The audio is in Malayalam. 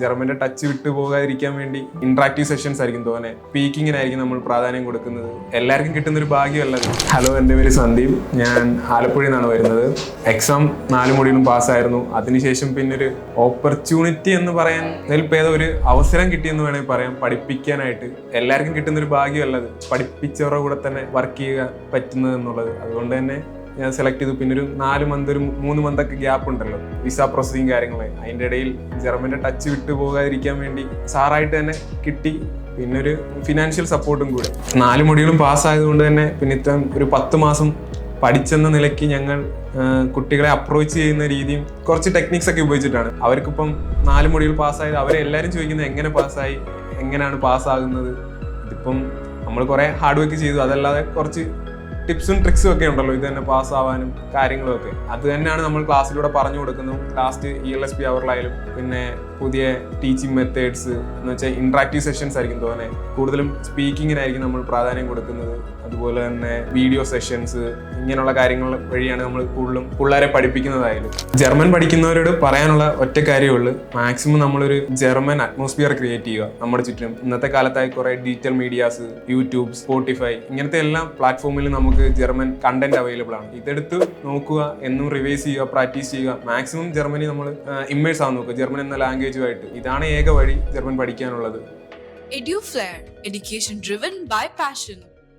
ജർമ്മന്റെ ടച്ച് വിട്ടു പോകാതിരിക്കാൻ വേണ്ടി ഇന്ററാക്റ്റീവ് സെഷൻസ് ആയിരിക്കും തോന്നെ സ്പീക്കിങ്ങിനായിരിക്കും നമ്മൾ പ്രാധാന്യം കൊടുക്കുന്നത്. എല്ലാവർക്കും കിട്ടുന്ന ഒരു ഭാഗ്യമല്ലത് ഹലോ എന്റെ പേര് സന്ദീപ്. ഞാൻ ആലപ്പുഴയിൽ നിന്നാണ് വരുന്നത്. എക്സാം നാല് മുടിയിലും പാസ്സായിരുന്നു അതിനുശേഷം പിന്നെ ഒരു ഓപ്പർച്യൂണിറ്റി എന്ന് പറയാൻ ഹെൽപ്പ് ചെയ്ത ഒരു അവസരം കിട്ടിയെന്ന് വേണമെങ്കിൽ പറയാം. പഠിപ്പിക്കാനായിട്ട് എല്ലാവർക്കും കിട്ടുന്ന ഒരു ഭാഗ്യമല്ലത് പഠിപ്പിച്ചവരുടെ കൂടെ തന്നെ വർക്ക് ചെയ്യുക പറ്റുന്നത് എന്നുള്ളത്. അതുകൊണ്ട് തന്നെ ഞാൻ സെലക്ട് ചെയ്തു. പിന്നെ ഒരു നാല് മന്ത് ഒരു മൂന്ന് മന്തൊക്കെ ഗ്യാപ്പ് ഉണ്ടല്ലോ. വിസ പ്രോസസ്സിങ് കാര്യങ്ങൾ അതിന്റെ ഇടയിൽ ജർമ്മന്റെ ടച്ച് വിട്ടു പോകാതിരിക്കാൻ വേണ്ടി സാറായിട്ട് തന്നെ കിട്ടി. പിന്നെ ഒരു ഫിനാൻഷ്യൽ സപ്പോർട്ടും കൂടെ. നാല് മൊഴികളും പാസ്സായതുകൊണ്ട് തന്നെ പിന്നെ ഇത്തരം ഒരു പത്ത് മാസം പഠിച്ചെന്ന നിലയ്ക്ക് ഞങ്ങൾ കുട്ടികളെ അപ്രോച്ച് ചെയ്യുന്ന രീതിയും കുറച്ച് ടെക്നിക്സ് ഒക്കെ ഉപയോഗിച്ചിട്ടാണ്. അവർക്കിപ്പം നാല് മുടികൾ പാസ്സായത് അവരെ എല്ലാവരും ചോദിക്കുന്നത് എങ്ങനെ പാസ്സായി എങ്ങനെയാണ് പാസ്സാകുന്നത് ഇതിപ്പം നമ്മൾ കുറേ ഹാർഡ് വർക്ക് ചെയ്തു. അതല്ലാതെ കുറച്ച് ടിപ്സും ട്രിക്സും ഒക്കെ ഉണ്ടല്ലോ. ഇത് തന്നെ പാസ്സാവാനും കാര്യങ്ങളും ഒക്കെ അത് തന്നെയാണ് നമ്മൾ ക്ലാസ്സിലൂടെ പറഞ്ഞു കൊടുക്കുന്നത്. Last E L S P അവറിലായാലും പിന്നെ പുതിയ ടീച്ചിങ് മെത്തേഡ്സ് എന്ന് വെച്ചാൽ ഇന്ററാക്റ്റീവ് സെഷൻസ് ആയിരിക്കും തോന്നെ കൂടുതലും സ്പീക്കിങ്ങിനായിരിക്കും നമ്മൾ പ്രാധാന്യം കൊടുക്കുന്നത്. അതുപോലെ തന്നെ വീഡിയോ സെഷൻസ് ഇങ്ങനെയുള്ള കാര്യങ്ങൾ വഴിയാണ് നമ്മൾ കൂടുതലും പിള്ളേരെ പഠിപ്പിക്കുന്നതായാലും. ജർമ്മൻ പഠിക്കുന്നവരോട് പറയാനുള്ള ഒറ്റ കാര്യമേ ഉള്ളൂ. മാക്സിമം നമ്മളൊരു ജർമ്മൻ അറ്റ്മോസ്ഫിയർ ക്രിയേറ്റ് ചെയ്യുക. നമ്മുടെ ചുറ്റും ഇന്നത്തെ കാലത്തായി കുറേ ഡിജിറ്റൽ മീഡിയാസ് യൂട്യൂബ് സ്പോട്ടിഫൈ ഇങ്ങനത്തെ എല്ലാ പ്ലാറ്റ്ഫോമിലും നമുക്ക് ജർമ്മൻ കണ്ടന്റ് അവൈലബിൾ ആണ്. ഇതെടുത്ത് നോക്കുക എന്നും റിവൈസ് ചെയ്യുക പ്രാക്ടീസ് ചെയ്യുക. മാക്സിമം ജർമ്മനി നമ്മൾ ഇമ്മേഴ്സ് ആവാൻ നോക്കുക. ജർമ്മൻ എന്ന ലാംഗ്വേജുമായിട്ട് ഇതാണ് ഏക വഴി ജർമ്മൻ പഠിക്കാനുള്ളത്. EduFlair, education driven by passion.